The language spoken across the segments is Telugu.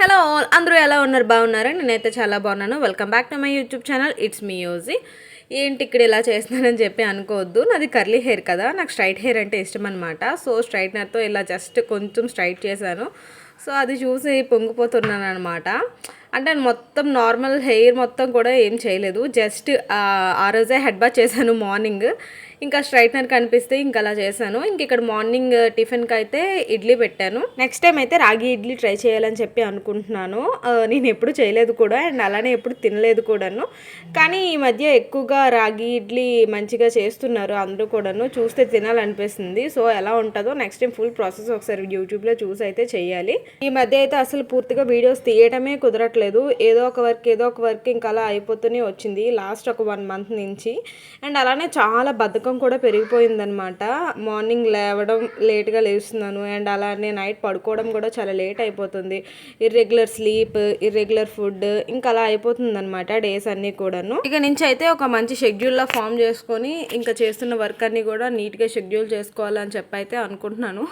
హలో ఆల్ అందరూ ఎలా ఉన్నారు? బాగున్నారా? నేనైతే చాలా బాగున్నాను. Welcome back to my YouTube channel it's me UG ఏంటి ఇక్కడ ఇలా చేస్తున్నానని చెప్పి అనుకోవద్దు. నాది కర్లీ హెయిర్ కదా. నాకు స్ట్రైట్ హెయిర్ అంటే ఇష్టం అనమాట సో స్ట్రైట్నర్తో ఇలా జస్ట్ కొంచెం స్ట్రైట్ చేశాను. సో అది చూసి పొంగిపోతున్నాను అనమాట అంటే మొత్తం నార్మల్ హెయిర్ మొత్తం కూడా ఏం చేయలేదు. జస్ట్ ఆ రోజే హెడ్ బాత్ చేశాను మార్నింగ్ ఇంకా స్ట్రైట్నర్ కనిపిస్తే ఇంకా అలా చేశాను. ఇంక ఇక్కడ మార్నింగ్ uh, టిఫిన్కి అయితే ఇడ్లీ పెట్టాను. నెక్స్ట్ టైం అయితే రాగి ఇడ్లీ ట్రై చేయాలని చెప్పి అనుకుంటున్నాను. Uh, నేను ఎప్పుడు చేయలేదు కూడా అండ్ అలానే ఎప్పుడు తినలేదు కూడాను. కానీ ఈ మధ్య ఎక్కువగా రాగి ఇడ్లీ మంచిగా చేస్తున్నారు అందరూ కూడాను. చూస్తే తినాలనిపిస్తుంది. సో ఎలా ఉంటుందో నెక్స్ట్ టైం ఫుల్ ప్రాసెస్ ఒకసారి యూట్యూబ్లో చూసి అయితే చేయాలి. ఈ మధ్య అయితే అసలు పూర్తిగా వీడియోస్ తీయటమే కుదరట్లేదు. ఏదో ఒక వర్క్ ఏదో ఒక వర్క్ ఇంకా అలా అయిపోతూనే వచ్చింది. లాస్ట్ ఒక వన్ మంత్ నుంచి. అండ్ అలానే చాలా బద్ధకం కూడా పెరిగిపోయిందనమాట మార్నింగ్ లేవడం లేట్గా లేస్తున్నాను అండ్ అలానే నైట్ పడుకోవడం కూడా చాలా లేట్ అయిపోతుంది. ఇర్రెగ్యులర్ స్లీప్ ఇర్రెగ్యులర్ ఫుడ్ ఇంకా అలా అయిపోతుందనమాట డేస్ అన్నీ కూడాను. ఇక నుంచి అయితే ఒక మంచి షెడ్యూల్లో ఫామ్ చేసుకొని ఇంకా చేస్తున్న వర్క్ అన్నీ కూడా నీట్గా షెడ్యూల్ చేసుకోవాలని చెప్పి అయితే అనుకుంటున్నాను.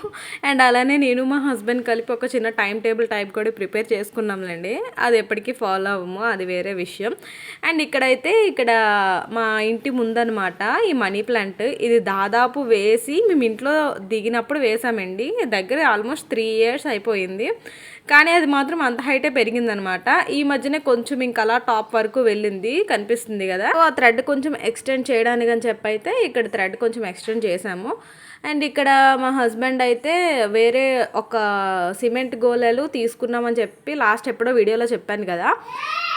అండ్ అలానే నేను మా హస్బెండ్ కలిపి ఒక చిన్న టైం టేబుల్ టైప్ కూడా ప్రిపేర్ చేసుకున్నాంలేండి. అది ఎప్పటికీ ఫాలో అవ్వము అది వేరే విషయం. అండ్ ఇక్కడైతే ఇక్కడ మా ఇంటి ముందనమాట ఈ మనీ ప్లాంట్ ఇది దాదాపు వేసి మేము ఇంట్లో దిగినప్పుడు వేసామండి. దగ్గర ఆల్మోస్ట్ త్రీ ఇయర్స్ అయిపోయింది. కానీ అది మాత్రం అంత హైటే పెరిగిందనమాట. ఈ మధ్యనే కొంచెం ఇంకా అలా టాప్ వరకు వెళ్ళింది కనిపిస్తుంది కదా. సో ఆ థ్రెడ్ కొంచెం ఎక్స్టెండ్ చేయడానికి అని చెప్పైతే ఇక్కడ థ్రెడ్ కొంచెం ఎక్స్టెండ్ చేసాము అండ్ ఇక్కడ మా హస్బెండ్ అయితే వేరే ఒక సిమెంట్ గోలలు తీసుకున్నామని చెప్పి లాస్ట్ ఎప్పుడో వీడియోలో చెప్పాను కదా.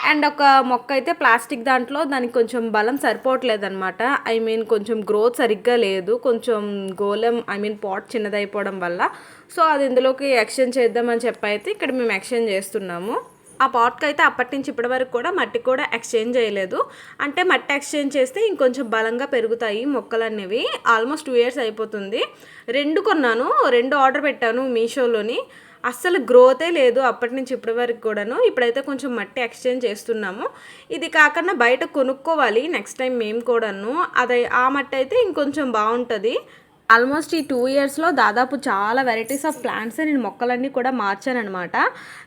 అండ్ ఒక మొక్క అయితే ప్లాస్టిక్ దాంట్లో దానికి కొంచెం బలం సరిపోవట్లేదు అనమాట ఐ మీన్ కొంచెం గ్రోత్ సరిగ్గా లేదు. కొంచెం గోళం ఐ మీన్ పాట్ చిన్నదైపోవడం వల్ల. సో అది ఇందులోకి ఎక్స్చేంజ్ చేద్దామని చెప్పి అయితే ఇక్కడ మేము ఎక్స్చేంజ్ చేస్తున్నాము. ఆ పాట్కి అయితే అప్పటి నుంచి ఇప్పటి వరకు కూడా మట్టి కూడా ఎక్స్చేంజ్ చేయలేదు. అంటే మట్టి ఎక్స్చేంజ్ చేస్తే ఇంకొంచెం బలంగా పెరుగుతాయి మొక్కలు అనేవి ఆల్మోస్ట్ టూ ఇయర్స్ అయిపోతుంది. రెండు కొన్నాను రెండు ఆర్డర్ పెట్టాను మీషోలోని. అస్సలు గ్రోతే లేదు అప్పటి నుంచి ఇప్పటి వరకు కూడాను. ఇప్పుడైతే కొంచెం మట్టి ఎక్స్చేంజ్ చేస్తున్నాము. ఇది కాకుండా బయట కొనుక్కోవాలి నెక్స్ట్ టైం మేము కూడాను. అదే ఆ మట్టి అయితే ఇంకొంచెం బాగుంటుంది. ఆల్మోస్ట్ ఈ టూ ఇయర్స్లో దాదాపు చాలా వెరైటీస్ ఆఫ్ ప్లాంట్స్ నేను మొక్కలన్నీ కూడా మార్చానమాట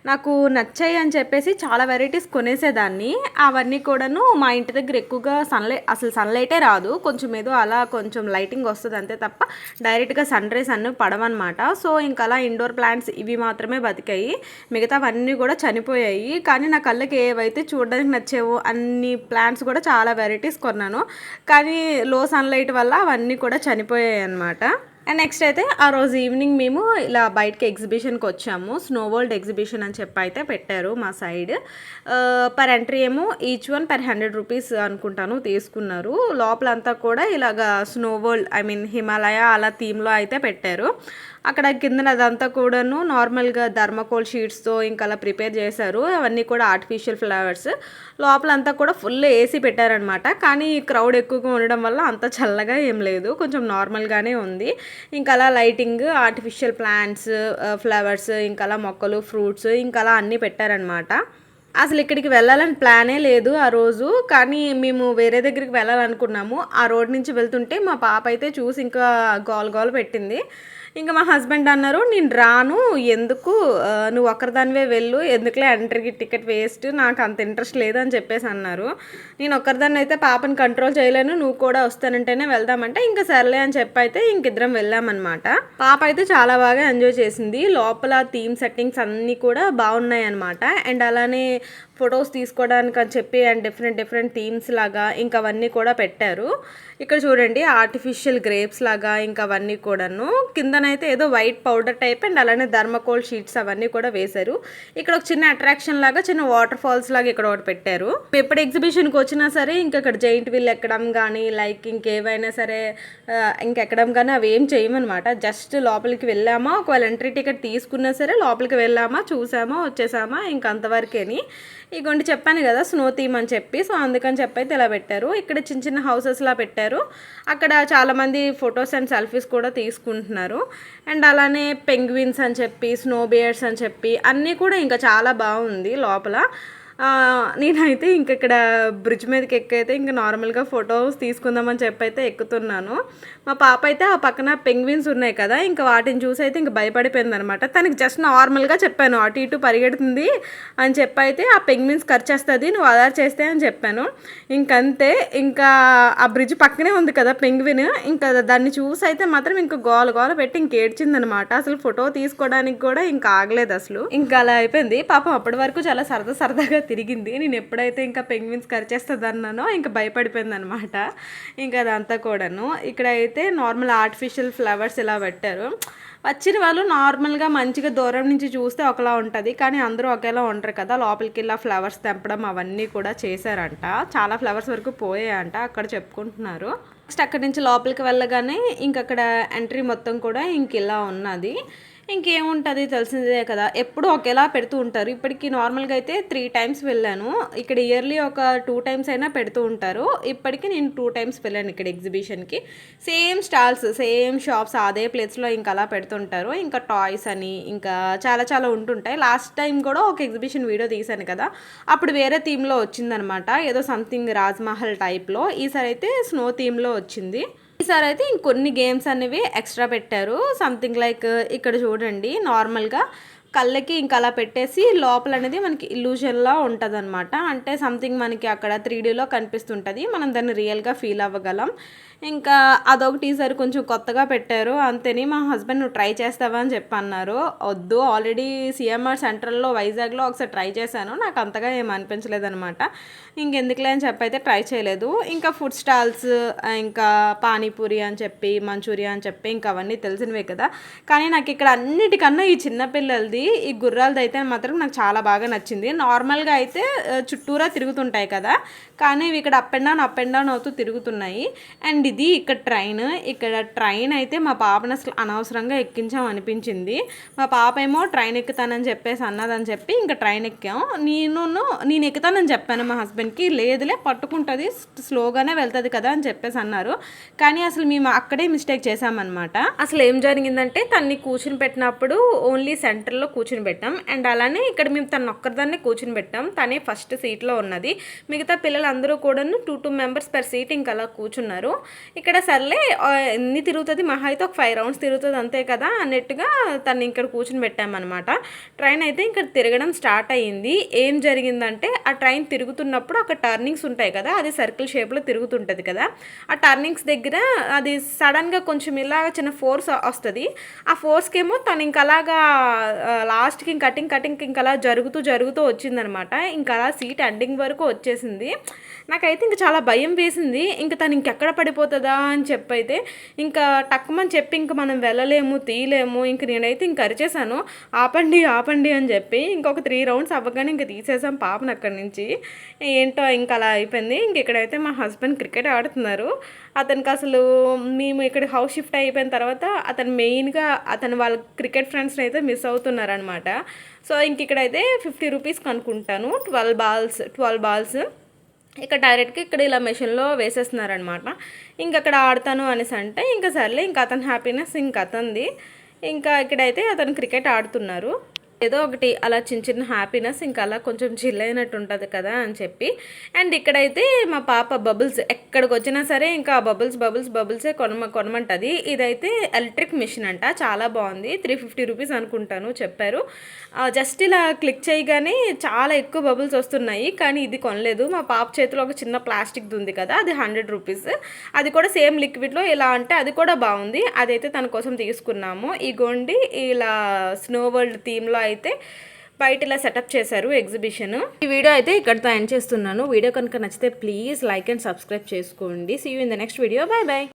నాకు నచ్చాయి అని చెప్పేసి చాలా వెరైటీస్ కొనేసేదాన్ని. అవన్నీ కూడాను మా ఇంటి దగ్గర ఎక్కువగా సన్లైట్ అసలు సన్లైటే రాదు. కొంచెం ఏదో అలా కొంచెం లైటింగ్ వస్తుంది అంతే తప్ప డైరెక్ట్గా సన్ రైస్ అన్నీ పడవన్నమాట. సో ఇంకా అలా ఇండోర్ ప్లాంట్స్ ఇవి మాత్రమే బతికాయి. మిగతావన్నీ కూడా చనిపోయాయి. కానీ నా కళ్ళకి ఏవైతే చూడడానికి నచ్చేవో అన్ని ప్లాంట్స్ కూడా చాలా వెరైటీస్ కొన్నాను. కానీ లో సన్లైట్ వల్ల అవన్నీ కూడా చనిపోయాయి అన్నమాట అనమాట అండ్ నెక్స్ట్ అయితే ఆ రోజు ఈవినింగ్ మేము ఇలా బయటకి ఎగ్జిబిషన్కి వచ్చాము. స్నో వరల్డ్ ఎగ్జిబిషన్ అని చెప్పి అయితే పెట్టారు మా సైడ్ పర్ ఎంట్రీ ఏమో each one per hundred rupees అనుకుంటాను తీసుకున్నారు. లోపలంతా కూడా ఇలాగా snow world I mean Himalaya అలా థీమ్లో అయితే పెట్టారు. అక్కడ కింద అదంతా కూడాను నార్మల్గా ధర్మకోల్ షీట్స్తో ఇంకా అలా ప్రిపేర్ చేశారు. అవన్నీ కూడా ఆర్టిఫిషియల్ ఫ్లవర్స్ లోపలంతా కూడా ఫుల్ ఏసీ పెట్టారనమాట కానీ క్రౌడ్ ఎక్కువగా ఉండడం వల్ల అంత చల్లగా ఏం లేదు. కొంచెం నార్మల్గానే ఉంది. ఇంకా అలా లైటింగ్ ఆర్టిఫిషియల్ ప్లాంట్స్ ఫ్లవర్స్ ఇంకా అలా మొక్కలు ఫ్రూట్స్ ఇంకా అలా అన్నీ పెట్టారనమాట అసలు ఇక్కడికి వెళ్ళాలని ప్లానే లేదు ఆ రోజు కానీ మేము వేరే దగ్గరికి వెళ్ళాలనుకున్నాము. ఆ రోడ్ నుంచి వెళ్తుంటే మా పాప అయితే చూసి ఇంకా గోల్ గోల్ పెట్టింది. ఇంకా మా హస్బెండ్ అన్నారు నేను రాను ఎందుకు? నువ్వు ఒక్కరిదానివే వెళ్ళు ఎందుకులే ఎంట్రీకి టికెట్ వేస్ట్ నాకు అంత ఇంట్రెస్ట్ లేదు అని చెప్పేసి అన్నారు. నేను ఒక్కరిదాన్ని అయితే పాపని కంట్రోల్ చేయలేను నువ్వు కూడా వస్తానంటేనే వెళ్దామంటే ఇంకా సర్లే అని చెప్పి అయితే ఇంకిద్దరం వెళ్ళామన్నమాట. పాప అయితే చాలా బాగా ఎంజాయ్ చేసింది. లోపల థీమ్ సెట్టింగ్స్ అన్నీ కూడా బాగున్నాయి అనమాట అండ్ అలానే ఫొటోస్ తీసుకోవడానికి అని చెప్పి అండ్ డిఫరెంట్ డిఫరెంట్ థీమ్స్ లాగా ఇంకా అవన్నీ కూడా పెట్టారు. ఇక్కడ చూడండి ఆర్టిఫిషియల్ గ్రేప్స్ లాగా ఇంకా అవన్నీ కూడాను. కిందనైతే ఏదో వైట్ పౌడర్ టైప్ అండ్ అలానే ధర్మకోల్ షీట్స్ అవన్నీ కూడా వేశారు. ఇక్కడ ఒక చిన్న అట్రాక్షన్ లాగా చిన్న వాటర్ ఫాల్స్ లాగా ఇక్కడ ఒకటి పెట్టారు. ఎప్పుడు ఎగ్జిబిషన్కి వచ్చినా సరే ఇంకా ఇక్కడ జైంట్ వీల్ ఎక్కడం కానీ లైక్ ఇంకేవైనా సరే ఇంకెక్కడం కానీ అవి ఏం చేయమన్నమాట. జస్ట్ లోపలికి వెళ్ళామా? ఒకవేళ ఎంట్రీ టికెట్ తీసుకున్నా సరే లోపలికి వెళ్ళామా? చూసామా? వచ్చేసామా? ఇంక అంతవరకేని. ఇగోండి చెప్పాను కదా స్నో థీమ్ అని చెప్పి. సో అందుకని చెప్పి అయితే ఇలా పెట్టారు. ఇక్కడ చిన్న చిన్న హౌసెస్లా పెట్టారు. అక్కడ చాలామంది ఫొటోస్ అండ్ సెల్ఫీస్ కూడా తీసుకుంటున్నారు. అండ్ అలానే పెంగ్విన్స్ అని చెప్పి స్నో బియర్స్ అని చెప్పి అన్నీ కూడా ఇంకా చాలా బాగుంది లోపల. నేనైతే ఇంక ఇక్కడ బ్రిడ్జ్ మీదకి ఎక్కైతే ఇంకా నార్మల్గా ఫొటోస్ తీసుకుందామని చెప్పి అయితే ఎక్కుతున్నాను. మా పాప అయితే ఆ పక్కన పెంగ్విన్స్ ఉన్నాయి కదా ఇంకా వాటిని చూసి అయితే ఇంకా భయపడిపోయింది అనమాట తనకి జస్ట్ నార్మల్గా చెప్పాను అటు ఇటు పరిగెడుతుంది అని చెప్పి అయితే ఆ పెంగ్విన్స్ ఖర్చేస్తుంది నువ్వు అదార్ చేస్తే అని చెప్పాను. ఇంకంతే ఇంకా ఆ బ్రిడ్జ్ పక్కనే ఉంది కదా పెంగ్విన్ ఇంకా దాన్ని చూసి అయితే మాత్రం ఇంకా గోల గోల పెట్టి ఇంకేడ్చిందనమాట అసలు ఫోటో తీసుకోవడానికి కూడా ఇంకా ఆగలేదు అసలు. ఇంకా అలా అయిపోయింది. పాపం అప్పటి వరకు చాలా సరదా సరదాగా తిరిగింది. నేను ఎప్పుడైతే ఇంకా పెంగ్విన్స్ కరిచేస్తుంది అన్నానో ఇంకా భయపడిపోయింది అనమాట ఇంకా అదంతా కూడాను. ఇక్కడ అయితే నార్మల్ ఆర్టిఫిషియల్ ఫ్లవర్స్ ఇలా పెట్టారు. వచ్చిన వాళ్ళు నార్మల్గా మంచిగా దూరం నుంచి చూస్తే ఒకలా ఉంటుంది. కానీ అందరూ ఒకేలా ఉంటారు కదా. లోపలికి ఇలా ఫ్లవర్స్ తెంపడం అవన్నీ కూడా చేశారంట. చాలా ఫ్లవర్స్ వరకు పోయాయంట. అక్కడ చెప్పుకుంటున్నారు. నెక్స్ట్ అక్కడి నుంచి లోపలికి వెళ్ళగానే ఇంక అక్కడ ఎంట్రీ మొత్తం కూడా ఇంక ఇలా ఉన్నది. ఇంకేముంటుంది తెలిసిందే కదా. ఎప్పుడు ఒకేలా పెడుతూ ఉంటారు. ఇప్పటికి నార్మల్గా అయితే త్రీ టైమ్స్ వెళ్ళాను. ఇక్కడ ఇయర్లీ ఒక టూ టైమ్స్ అయినా పెడుతూ ఉంటారు. ఇప్పటికి నేను టూ టైమ్స్ వెళ్ళాను ఇక్కడ ఎగ్జిబిషన్కి సేమ్ స్టాల్స్ సేమ్ షాప్స్ అదే ప్లేస్లో ఇంకా అలా పెడుతుంటారు ఇంకా టాయ్స్ అని ఇంకా చాలా చాలా ఉంటుంటాయి. లాస్ట్ టైం కూడా ఒక ఎగ్జిబిషన్ వీడియో తీశాను కదా. అప్పుడు వేరే థీమ్లో వచ్చిందనమాట ఏదో సంథింగ్ రాజ్మహల్ టైప్లో ఈసారి అయితే స్నో థీమ్లో వచ్చింది. ఈసారి అయితే ఇంకొన్ని గేమ్స్ అనేవి ఎక్స్ట్రా పెట్టారు. సంథింగ్ లైక్ ఇక్కడ చూడండి నార్మల్గా కళ్ళకి ఇంకా అలా పెట్టేసి లోపల అనేది మనకి ఇల్యూజన్లా ఉంటుంది అనమాట అంటే సంథింగ్ మనకి అక్కడ త్రీడీలో కనిపిస్తుంటుంది. మనం దాన్ని రియల్గా ఫీల్ అవ్వగలం. ఇంకా అదొకటి ఈసారి కొంచెం కొత్తగా పెట్టారు. అంతేని మా హస్బెండ్ నువ్వు ట్రై చేస్తావా? అని చెప్పి అన్నారు వద్దు ఆల్రెడీ సిఎంఆర్ సెంట్రల్లో వైజాగ్లో ఒకసారి ట్రై చేశాను. నాకు అంతగా ఏం అనిపించలేదు అనమాట ఇంకెందుకులే అని చెప్పి అయితే ట్రై చేయలేదు. ఇంకా ఫుడ్ స్టాల్స్ ఇంకా పానీపూరి అని చెప్పి మంచూరియా అని చెప్పి ఇంకా అవన్నీ తెలిసినవే కదా. కానీ నాకు ఇక్కడ అన్నిటికన్నా ఈ చిన్నపిల్లలది ఈ గుర్రాలది అయితే మాత్రం నాకు చాలా బాగా నచ్చింది. నార్మల్గా అయితే చుట్టూరా తిరుగుతుంటాయి కదా. కానీ ఇవి ఇక్కడ up and down up and down అవుతూ తిరుగుతున్నాయి. అండ్ ఇది ఇక్కడ ట్రైన్ ఇక్కడ ట్రైన్ అయితే మా పాపను అసలు అనవసరంగా ఎక్కించాం అనిపించింది. మా పాప ఏమో ట్రైన్ ఎక్కుతానని చెప్పేసి అన్నదని చెప్పి ఇంకా ట్రైన్ ఎక్కాం. నేను నేను ఎక్కుతానని చెప్పాను మా హస్బెండ్కి లేదులే పట్టుకుంటుంది స్లోగానే వెళ్తుంది కదా అని చెప్పేసి అన్నారు. కానీ అసలు మేము అక్కడే మిస్టేక్ చేశామన్నమాట. అసలు ఏం జరిగిందంటే తన్ని కూర్చుని పెట్టినప్పుడు ఓన్లీ సెంటర్లో కూర్చుని పెట్టాం. అండ్ అలానే ఇక్కడ మేము తను ఒక్కరిదాన్ని కూర్చుని పెట్టాం. తనే ఫస్ట్ సీట్లో ఉన్నది. మిగతా పిల్లలందరూ కూడాను two two members per seat ఇంకా అలా కూర్చున్నారు. ఇక్కడ సర్లే ఎన్ని తిరుగుతుంది? మహా అయితే ఒక ఫైవ్ రౌండ్స్ తిరుగుతుంది అంతే కదా అన్నట్టుగా తను ఇక్కడ కూర్చుని పెట్టామన్నమాట. ట్రైన్ అయితే ఇక్కడ తిరగడం స్టార్ట్ అయ్యింది ఏం జరిగిందంటే ఆ ట్రైన్ తిరుగుతున్నప్పుడు అక్కడ టర్నింగ్స్ ఉంటాయి కదా అది సర్కిల్ షేప్లో తిరుగుతుంటుంది కదా. ఆ టర్నింగ్స్ దగ్గర అది సడన్గా కొంచెం ఇలాగ చిన్న ఫోర్స్ వస్తుంది. ఆ ఫోర్స్కి ఏమో తను ఇంకా అలాగా లాస్ట్కి ఇంక కటింగ్ కటింగ్ ఇంకా అలా జరుగుతూ జరుగుతూ వచ్చిందనమాట. ఇంకా అలా సీట్ ఎండింగ్ వరకు వచ్చేసింది. నాకైతే ఇంకా చాలా భయం వేసింది. ఇంకా తను ఇంకెక్కడ పడిపోతుందా అని చెప్పైతే ఇంకా టక్మని చెప్పి ఇంక మనం వెళ్ళలేము తీయలేము ఇంక నేనైతే ఇంక అరిచేసాను ఆపండి ఆపండి అని చెప్పి ఇంకొక త్రీ రౌండ్స్ అవ్వగానే ఇంక తీసేసాం పాపను అక్కడి నుంచి. ఏంటో ఇంకా అలా అయిపోయింది. ఇంక ఇక్కడైతే మా హస్బెండ్ క్రికెట్ ఆడుతున్నారు. అతనికి అసలు మేము ఇక్కడ హౌస్ షిఫ్ట్ అయిపోయిన తర్వాత అతను మెయిన్గా అతను వాళ్ళ క్రికెట్ ఫ్రెండ్స్ని అయితే మిస్ అవుతున్నారు. అవుతున్నారనమాట సో ఇంక ఇక్కడైతే fifty rupees కనుక్కుంటాను. Twelve balls twelve balls. ఇక్కడ డైరెక్ట్గా ఇక్కడ ఇలా మెషిన్లో వేసేస్తున్నారనమాట ఇంక అక్కడ ఆడతాను అనేసి అంటే ఇంకా సర్లే ఇంకా అతని హ్యాపీనెస్ ఇంక అతనిది. ఇంకా ఇక్కడైతే అతను క్రికెట్ ఆడుతున్నారు. ఏదో ఒకటి అలా చిన్న చిన్న హ్యాపీనెస్ ఇంకా అలా కొంచెం చిల్ అయినట్టు ఉంటుంది కదా అని చెప్పి. అండ్ ఇక్కడైతే మా పాప బబుల్స్ ఎక్కడికి వచ్చినా సరే ఇంకా బబుల్స్ బబుల్స్ బబుల్సే కొనమ కొనమంటుంది. ఇదైతే ఎలక్ట్రిక్ మిషన్ అంట. చాలా బాగుంది. త్రీ ఫిఫ్టీ రూపీస్ అనుకుంటాను చెప్పారు. జస్ట్ ఇలా క్లిక్ చేయగానే చాలా ఎక్కువ బబుల్స్ వస్తున్నాయి. కానీ ఇది కొనలేదు. మా పాప చేతిలో ఒక చిన్న ప్లాస్టిక్ ఉంది కదా అది హండ్రెడ్ రూపీస్ అది కూడా సేమ్ లిక్విడ్లో ఇలా అంటే అది కూడా బాగుంది. అదైతే తన కోసం తీసుకున్నాము. ఈ గోండి ఇలా స్నో వరల్డ్ థీమ్లో అయితే బయట ఇలా సెటప్ చేశారు ఎగ్జిబిషన్. ఈ వీడియో అయితే ఇక్కడితో ఎండ్ చేస్తున్నాను. వీడియో కనుక నచ్చితే ప్లీజ్ లైక్ అండ్ సబ్స్క్రైబ్ చేసుకోండి. See you in the next video bye bye